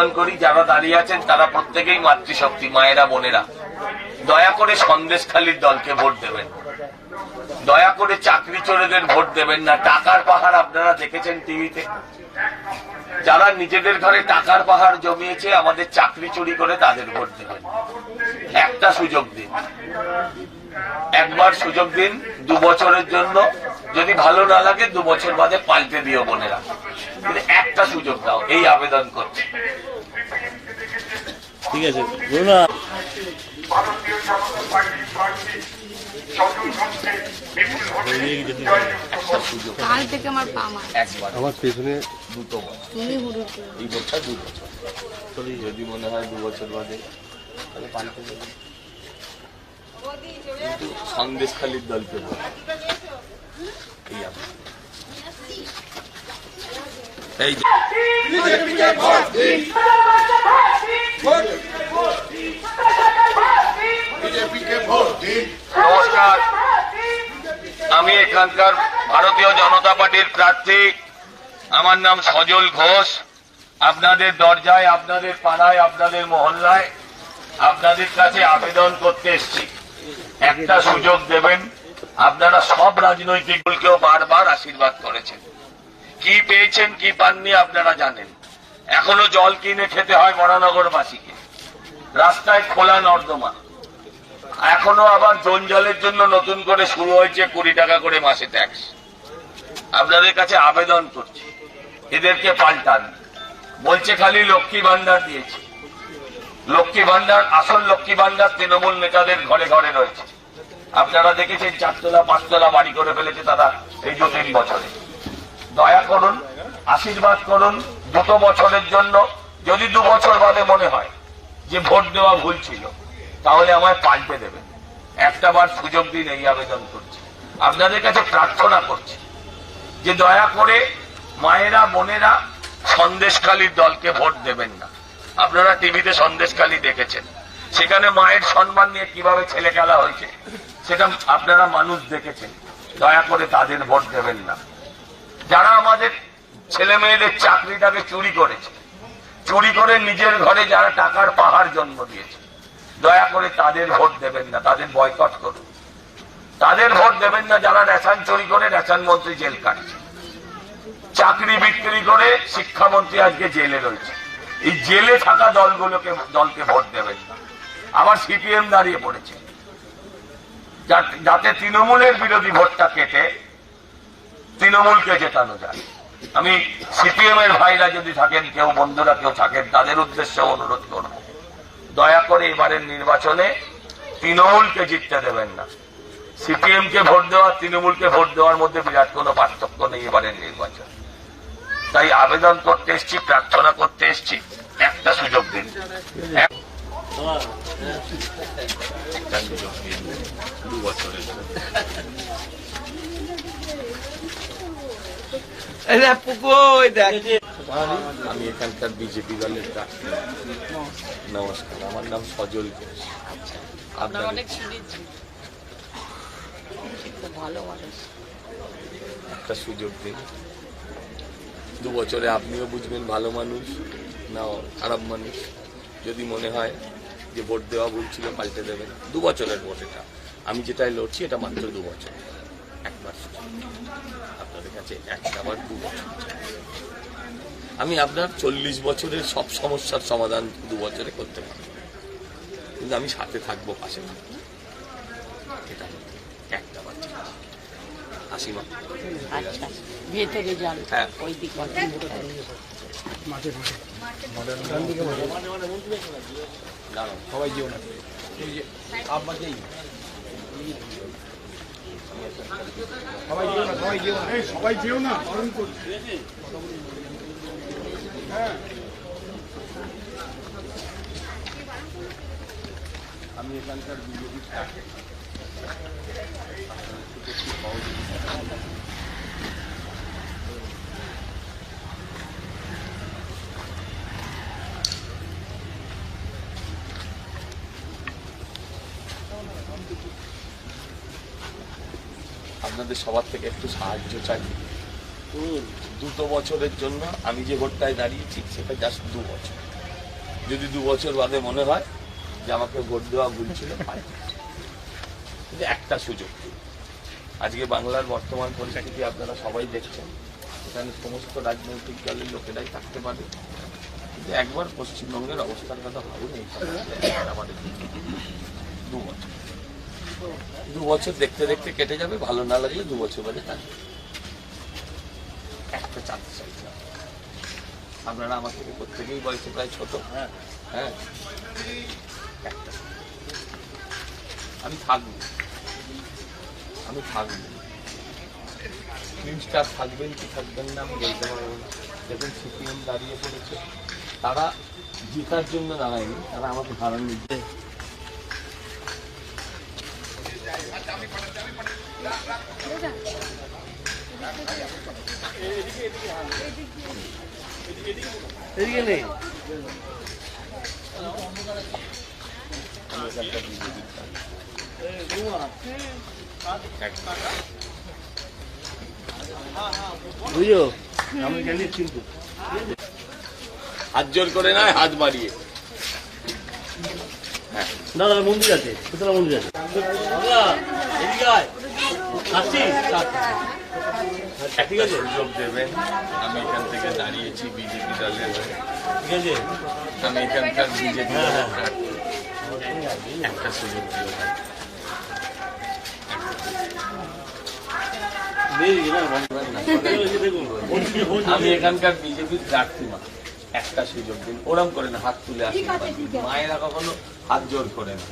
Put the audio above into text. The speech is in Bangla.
করি, যারা দাঁড়িয়ে আছেন, তারা প্রত্যেকেই মাতৃশক্তি, মায়েরা, বোনেরা। দয়া করে সন্দেশখালীর দলকে ভোট দেবেন। দয়া করে চাকরি চোরেদের ভোট দেবেন না। টাকার পাহাড় আপনারা দেখেছেন টিভিতে? যারা নিজেদের ঘরে টাকার পাহাড় জমিয়েছে, আমাদের চাকরি চুরি করে তাদের ভোট দেবেন। একটা সুযোগ দিন। একবার সুযোগ দিন, দু বছরের জন্য। যদি ভালো না লাগে, দু বছর বাদে পাল্টে দিও বোনেরা। কিন্তু একটা সুযোগ দাও, এই আবেদন করছি। ঠিক আছে বলুন না। ভারতীয় জনতা পার্টির প্রার্থী আমার পেছনে দুটো এই বছর দু বছর। যদি মনে হয় দু বছর বাদে তাহলে দলকে এই নমস্কার। আমি এখানকার ভারতীয় জনতা পার্টির প্রার্থী। আমার নাম সজল ঘোষ। আপনাদের দরজায়, আপনাদের পাড়ায়, আপনাদের মহল্লায় আপনাদের কাছে আবেদন করতে এসেছি। একটা সুযোগ দেবেন। আপনারা সব রাজনৈতিক দলকেও বারবার আশীর্বাদ করেছেন। কি পেয়েছেন, কি পাননি আপনারা জানেন। এখনও জল কিনে খেতে হয় মরানগরবাসীকে রাস্তায় খোলা নর্দমা। এখনও আবার জন জলের জন্য নতুন করে শুরু হয়েছে কুড়ি টাকা করে মাসে ট্যাক্স আপনাদের কাছে আবেদন করছি। এদেরকে পাল্টান। বলছে খালি লক্ষ্মী ভান্ডার দিয়েছে। লক্ষ্মী ভান্ডার আসল লক্ষ্মী ভান্ডার তৃণমূল নেতাদের ঘরে ঘরে রয়েছে। আপনারা দেখেছেন চারতলা, পাঁচতলা বাড়ি করে ফেলেছে তারা এই দু তিন বছরে। দয়া করুন আশীর্বাদ করুন দুটো বছরের জন্য, যদি দু বছর বাদে মনে হয় যে ভোট দেওয়া ভুল ছিল, তাহলে আমায় পাল্টে দেবেন। একটা বার সুযোগ দিন এই আবেদন করছি। আপনাদের কাছে প্রার্থনা করছি যে দয়া করে মায়েরা, বোনেরা সন্দেশকালীর দলকে ভোট দেবেন না। আপনারা টিভিতে সন্দেশকালী দেখেছেন। সেখানে মায়ের সম্মান নিয়ে কীভাবে ছেলে খেলা হয়েছে, সেটা আপনারা মানুষ দেখেছেন। দয়া করে তাদের ভোট দেবেন না। যারা আমাদের ছেলে মেয়েদের চাকরিটাকে চুরি করেছে। চুরি করে নিজের ঘরে যারা টাকার পাহাড় জন্ম দিয়েছে। দয়া করে তাদের ভোট দেবেন না, তাদের বয়কট করুন। তাদের ভোট দেবেন না, যারা রেশন চুরি করে রেশন মন্ত্রী জেল কাটছে। চাকরি বিক্রি করে শিক্ষামন্ত্রী আজকে জেলে রয়েছে। এই জেলে থাকা দলগুলোকে, দলকে ভোট দেবেন না। আবার সিপিএম দাঁড়িয়ে পড়েছে। যাতে তৃণমূলের বিরোধী ভোটটা কেটে, তৃণমূলকে জেতানো যায়। আমি সিপিএম এর ভাইরা যদি থাকেন, কেউ বন্ধুরা, কেউ থাকেন, তাদের উদ্দেশ্যে অনুরোধ করব। দয়া করে এবারের নির্বাচনে তৃণমূলকে জিততে দেবেন না। সিপিএম কে ভোট দেওয়া, তৃণমূলকে ভোট দেওয়ার মধ্যে বিরাট কোনো পার্থক্য নেই এবারের নির্বাচন। তাই আবেদন করতে এসছি, প্রার্থনা করতে এসছি। একটা সুযোগ দিন। দু বছরের জন্য। আমি এখানকার বিজেপি দলের নমস্কার আমার নাম সজল ঘোষ। আপনার অনেক শুনেছি খুব ভালো মানুষ। একটা সুযোগ দিন। দু বছরে আপনিও বুঝবেন ভালো মানুষ না খারাপ মানুষ। যদি মনে হয় যে ভোট দেওয়া ভুল ছিল পাল্টে দেবেন। দু বছরের ভোট এটা। আমি যেটাই লড়ছি এটা মাত্র দু বছর। একবার সুযোগ। কাছে একটা বার দু বছর আমি আপনার চল্লিশ বছরের সব সমস্যার সমাধান দু বছরে করতে পারব। কিন্তু আমি সাথে থাকব পাশে থাকব। এটা একটা বার ঠিক। আছে। হাসি মা। আচ্ছা ভেতরে যান। হ্যাঁ। ওই দিকে সবাই যেও না। আপনাকেই সবাই যেও না সবাই সবাই যেও না বারণ করছি আমি এখানকার বিজেপি আপনাদের সবার থেকে একটু সাহায্য চাই। দুটো বছরের জন্য আমি যে ভোটটায় দাঁড়িয়েছি, সেটা জাস্ট দু বছর। যদি দু বছর বাদে মনে হয় যে আমাকে ভোট দেওয়া ভুল ছিল একটা সুযোগ আজকে বাংলার বর্তমান পরিস্থিতি আপনারা সবাই দেখছেন। এখানে সমস্ত রাজনৈতিক দলের লোকেরাই থাকতে পারে। কিন্তু একবার পশ্চিমবঙ্গের অবস্থার কথা ভাবুন, এই আমাদের দু বছর। দু বছর দেখতে দেখতে কেটে যাবে ভালো না লাগলে দু বছর বাদে থাকবে একটা চান্স চাইছিলাম আপনারা আমার থেকে প্রত্যেকেই বয়সে প্রায় ছোট। হ্যাঁ। হ্যাঁ। একটা। আমি থাকব। আমি থাকব। মিনিস্টার থাকবেন কি থাকবেন না আমি বলতে পারব না। দেখুন সিপিএম দাঁড়িয়ে পড়েছে। তারা জেতার জন্য দাঁড়ায়নি তারা আমাকে হারানোর জন্য এদিকে নেই আমি জানি কিন্তু হাত জোর করে নয়, হাত বাড়িয়ে। দাদা, মন্দির আছে, কোথায় মন্দির আছে? সুযোগ দেবেন আমি এখান থেকে দাঁড়িয়েছি বিজেপি দলের। ঠিক আছে? আমি এখানকার বিজেপি হ্যাঁ, হ্যাঁ। একটা সুযোগ আমি এখানকার বিজেপির প্রার্থী না। একটা সুযোগ দিন। ওরম করে না হাত তুলে আসেন। মায়েরা কখনো হাত জোর করে না।